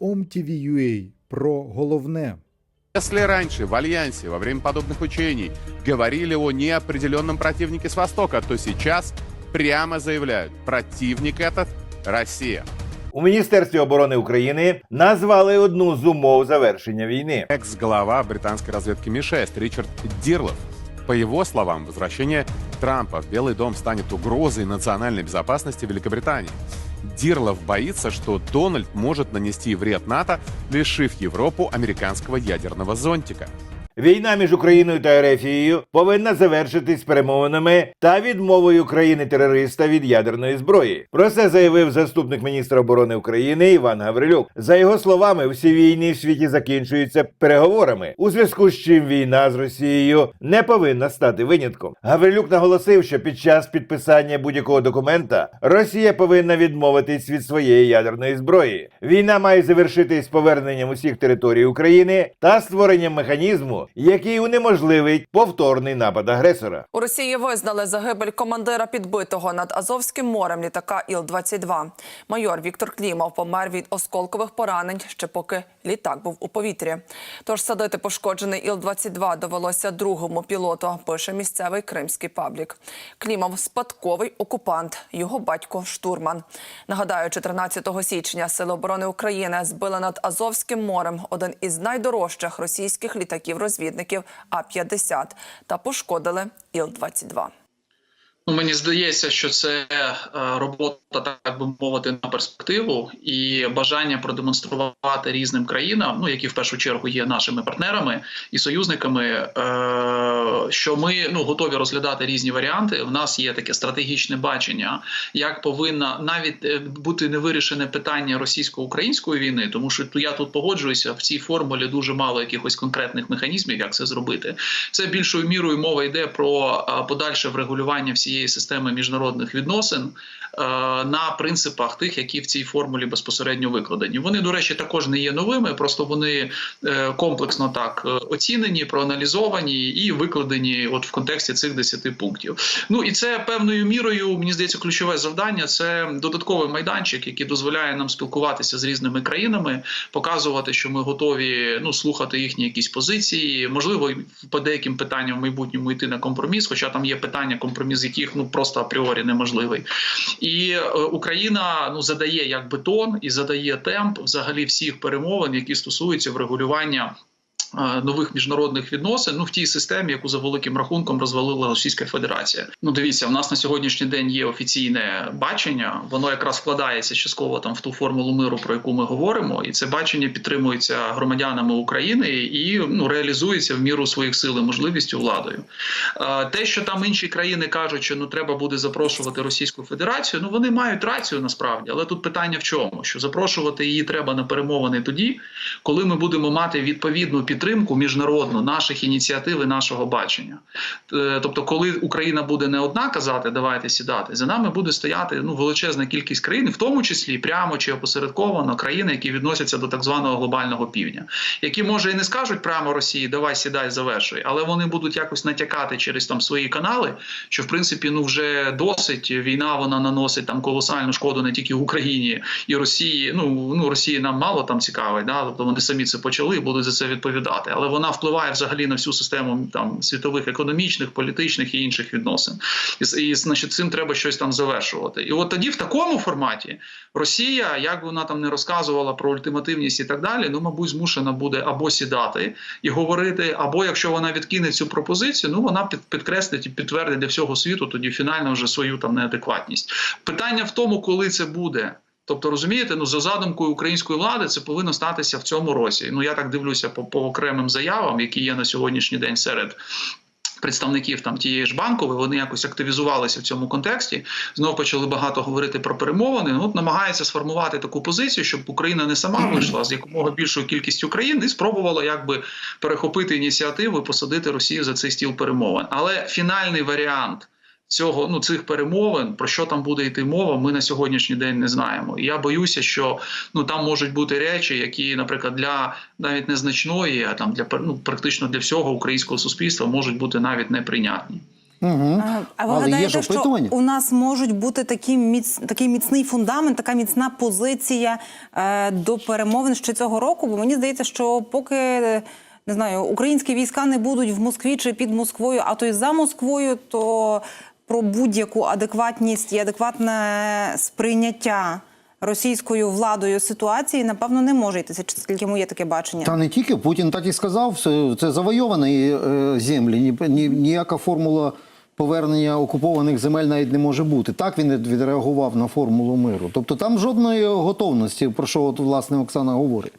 OMTV.ua про головне. Если раньше в Альянсе во время подобных учений говорили о неопределенном противнике с Востока, то сейчас прямо заявляют, противник этот – Россия. У Міністерстві оборони України назвали одну з умов завершення війни. Экс-глава британской разведки Ми-6 Ричард Дирлов. По его словам, возвращение Трампа в Белый дом станет угрозой национальной безопасности Великобритании. Дирлов боится, что Дональд может нанести вред НАТО, лишив Европу американского ядерного зонтика. Війна між Україною та Ерефією повинна завершитись перемовинами та відмовою країни-терориста від ядерної зброї. Про це заявив заступник міністра оборони України Іван Гаврилюк. За його словами, всі війни в світі закінчуються переговорами, у зв'язку з чим війна з Росією не повинна стати винятком. Гаврилюк наголосив, що під час підписання будь-якого документа Росія повинна відмовитись від своєї ядерної зброї. Війна має завершитись поверненням усіх територій України та створенням механізму, який унеможливить повторний напад агресора. У Росії визнали загибель командира підбитого над Азовським морем літака Іл-22. Майор Віктор Клімов помер від осколкових поранень, ще поки літак був у повітрі. Тож садити пошкоджений Іл-22 довелося другому пілоту, пише місцевий кримський паблік. Клімов спадковий окупант, його батько штурман. Нагадаю, 14 січня Сили оборони України збили над Азовським морем один із найдорожчих російських літаків-розвідників А-50 та пошкодили Іл-22. Ну, мені здається, що це е, робота, так би мовити, на перспективу і бажання продемонструвати різним країнам, ну які в першу чергу є нашими партнерами і союзниками, е, що ми ну готові розглядати різні варіанти. У нас є таке стратегічне бачення, як повинна навіть е, бути невирішене питання російсько-української війни, тому що я тут погоджуюся в цій формулі дуже мало якихось конкретних механізмів, як це зробити. Це більшою мірою мова йде про подальше врегулювання всієї системи міжнародних відносин е, на принципах тих, які в цій формулі безпосередньо викладені. Вони, до речі, також не є новими, просто вони е, комплексно так е, оцінені, проаналізовані і викладені от в контексті цих 10 пунктів. Ну і це певною мірою, мені здається, ключове завдання це додатковий майданчик, який дозволяє нам спілкуватися з різними країнами, показувати, що ми готові ну слухати їхні якісь позиції, можливо, по деяким питанням в майбутньому йти на компроміс, хоча там є питання, компроміс яких ну просто апріорі неможливий. І е, Україна ну задає як бетон і задає темп взагалі всіх перемовин, які стосуються врегулювання. Е, Нових міжнародних відносин ну в тій системі, яку за великим рахунком розвалила Російська Федерація. Ну дивіться, в нас на сьогоднішній день є офіційне бачення. Воно якраз вкладається частково там в ту формулу миру, про яку ми говоримо, і це бачення підтримується громадянами України і ну реалізується в міру своїх сил і можливістю владою. Е, Те, що там інші країни кажуть, що ну треба буде запрошувати Російську Федерацію, ну вони мають рацію насправді, але тут питання в чому? Що запрошувати її треба на перемовини тоді, коли ми будемо мати відповідну підтримку міжнародну наших ініціатив і нашого бачення. Е, Тобто, коли Україна буде не одна казати, давайте сідати, за нами буде стояти ну величезна кількість країн, в тому числі прямо чи опосередковано країни, які відносяться до так званого глобального півдня, які може і не скажуть прямо Росії, давай сідай, завершуй, але вони будуть якось натякати через там свої канали, що в принципі ну вже досить війна вона наносить там колосальну шкоду не тільки Україні і Росії. Ну ну Росії нам мало там цікавить, да тобто вони самі це почали і будуть за це відповідати, але вона впливає взагалі на всю систему там світових економічних, політичних і інших відносин. І, і значить, цим треба щось там завершувати. І от тоді в такому форматі Росія, як вона там не розказувала про ультимативність і так далі, ну мабуть, змушена буде або сідати і говорити, або якщо вона відкине цю пропозицію, ну вона під, підкреслить і підтвердить для всього світу тоді фінально вже свою там неадекватність. Питання в тому, коли це буде. Тобто, розумієте, ну за задумкою української влади це повинно статися в цьому році. Ну я так дивлюся по, по окремим заявам, які є на сьогоднішній день серед. Представників там тієї ж банкової вони якось активізувалися в цьому контексті. Знов почали багато говорити про перемовини. Ну, намагається сформувати таку позицію, щоб Україна не сама вийшла з якомога більшою кількістю країн і спробувала якби перехопити ініціативу і посадити Росію за цей стіл перемовин. Але фінальний варіант цього ну цих перемовин, про що там буде йти мова, ми на сьогоднішній день не знаємо. І я боюся, що ну там можуть бути речі, які, наприклад, для навіть незначної, а там для ну, практично для всього українського суспільства можуть бути навіть неприйнятні. Угу. А а ви Але гадаєте, що у нас можуть бути такі міц... такий міцний фундамент, така міцна позиція е, до перемовин ще цього року? Бо мені здається, що поки е, не знаю, українські війська не будуть в Москві чи під Москвою, а то й за Москвою, то про будь-яку адекватність і адекватне сприйняття російською владою ситуації, напевно, не може йтися. Чи Скільки моє таке бачення? Та не тільки Путін так і сказав, це, завойовані е, землі. Ні, ні, ніяка формула повернення окупованих земель навіть не може бути. Так він відреагував на формулу миру. Тобто там жодної готовності, про що от власне Оксана говорить.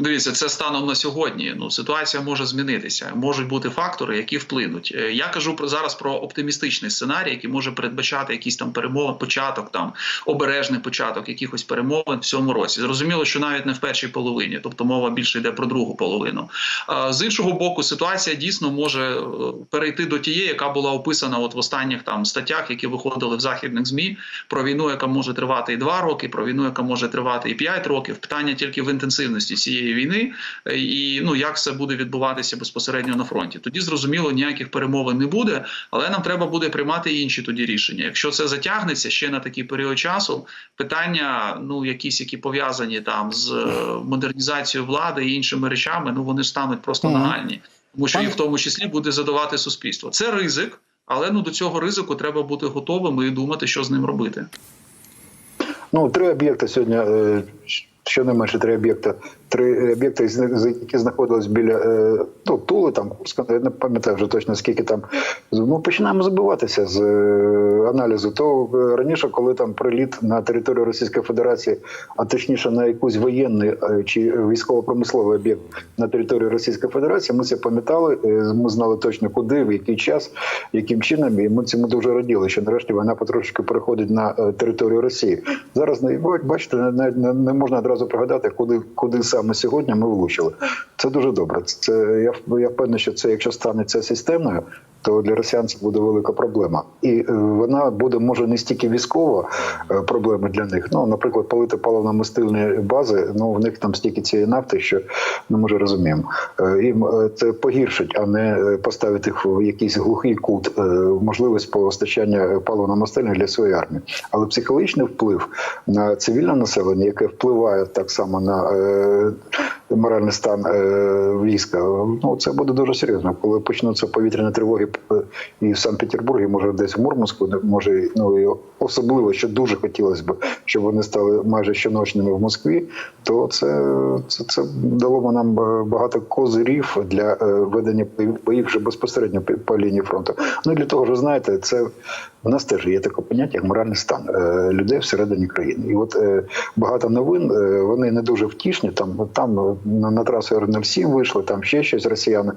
Дивіться, це станом на сьогодні. Ну ситуація може змінитися. Можуть бути фактори, які вплинуть. Е, Я кажу про зараз про оптимістичний сценарій, який може передбачати якісь там перемови, початок там обережний початок якихось перемовин в цьому році. Зрозуміло, що навіть не в першій половині, тобто мова більше йде про другу половину. З іншого боку, ситуація дійсно може е, перейти до тієї, яка була описана от в останніх там статтях, які виходили в західних змі про війну, яка може тривати і два роки, про війну, яка може тривати і п'ять років. Питання тільки в інтенсивності цієї війни е, і ну як це буде відбуватися безпосередньо на фронті. Тоді зрозуміло ніяких перемовин не буде, але нам треба буде приймати інші тоді рішення. Якщо це затягнеться ще на такий період часу, питання, ну якісь які пов'язані там з е, модернізацією влади і іншими речами, ну вони стануть просто нагальні, тому що їх в тому числі буде задавати суспільство. Це ризик. Але ну до цього ризику треба бути готовими і думати, що з ним робити. Ну, три об'єкти сьогодні, е, щонайменше три об'єкти. Три об'єкти, які знаходились біля е, ну, Тули, там Курська, я не пам'ятаю вже точно скільки там. Ну, починаємо забиватися з е, аналізу. То е, раніше, коли там приліт на територію Російської Федерації, а точніше на якийсь воєнний чи військово-промисловий об'єкт на території Російської Федерації, ми це пам'ятали. Ми знали точно куди, в який час, яким чином, і ми цьому дуже раділи, що нарешті вона потрошки переходить на територію Росії. Зараз бачите, навіть не можна одразу пригадати, куди куди саме сьогодні ми влучили. Це дуже добре. Це я я впевнений, що це якщо станеться системною, то для росіян це буде велика проблема, і е, вона буде може не стільки військова е, проблема для них. Ну, наприклад, палити паливно-мастильні бази. Ну в них там стільки цієї нафти, що ну, ми вже розуміємо. Е, Їм це погіршить, а не поставити їх в якийсь глухий кут можливість постачання паливно-мастильних для своєї армії. Але психологічний вплив на цивільне населення, яке впливає так само на моральний стан е, війська, ну це буде дуже серйозно. Коли почнуться повітряні тривоги е, і в Санкт-Петербурзі, може десь в Мурманську, може ну і особливо, що дуже хотілося б, щоб вони стали майже щоночними в Москві, то це, це, це дало б нам багато козирів для е, ведення боїв вже безпосередньо по- лінії фронту. Ну і для того ж, знаєте, це в нас теж є таке поняття, як моральний стан людей всередині країни. І от багато новин вони не дуже втішні. Там там на, на трасу РНЛ-7 вийшли, там ще щось росіяни.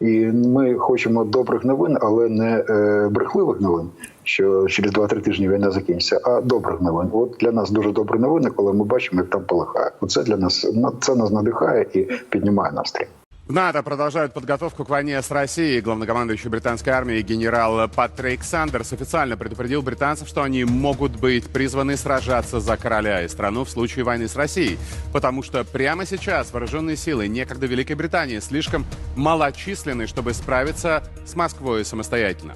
І ми хочемо добрих новин, але не е, брехливих новин, що через 2-3 тижні війна закінчиться, а добрих новин. От для нас дуже добрі новини, коли ми бачимо, як там полихає. Оце для нас на- це нас надихає і піднімає настрій. НАТО продолжают подготовку к войне с Россией. Главнокомандующий британской армии генерал Патрик Сандерс официально предупредил британцев, что они могут быть призваны сражаться за короля и страну в случае войны с Россией. Потому что прямо сейчас вооруженные силы некогда Великой Британии слишком малочисленны, чтобы справиться с Москвой самостоятельно.